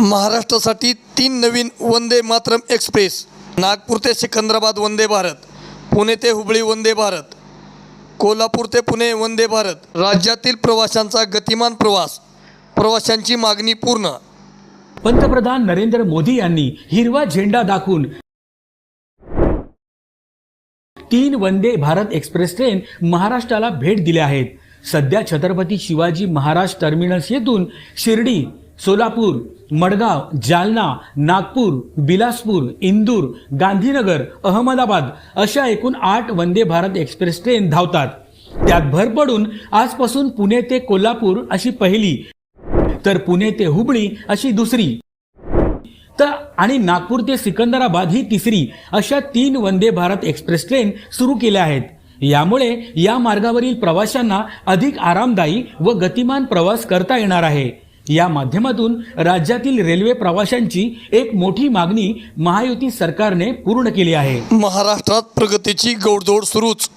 महाराष्ट्रासाठी तीन नवीन वंदे मातरम एक्सप्रेस नागपूर ते सिकंदराबाद वंदे भारत पुणे ते हुबळी वंदे भारत कोल्हापूर ते पुणे वंदे भारत. राज्यातील प्रवाशांचा गतिमान प्रवास प्रवाशांची मागणी पूर्ण. पंतप्रधान नरेंद्र मोदी यांनी हिरवा झेंडा दाखवून तीन वंदे भारत एक्सप्रेस ट्रेन महाराष्ट्राला भेट दिल्या आहेत. सध्या छत्रपती शिवाजी महाराज टर्मिनस येथून शिर्डी सोलापूर मडगाव जालना नागपूर बिलासपूर इंदूर गांधीनगर अहमदाबाद अशा एकूण आठ वंदे भारत एक्सप्रेस ट्रेन धावतात. त्यात भर पडून आजपासून पुणे ते कोल्हापूर अशी पहिली तर पुणे ते हुबळी अशी दुसरी. तर आणि नागपूर ते सिकंदराबाद ही तिसरी अशा तीन वंदे भारत एक्सप्रेस ट्रेन सुरू केल्या आहेत. यामुळे या मार्गावरील प्रवाशांना अधिक आरामदायी व गतिमान प्रवास करता येणार आहे. या माध्यमातून राज्यातील रेल्वे प्रवाशांची एक मोठी मागणी महायुती सरकारने पूर्ण केली आहे. महाराष्ट्रात प्रगतीची गौडदौड सुरूच.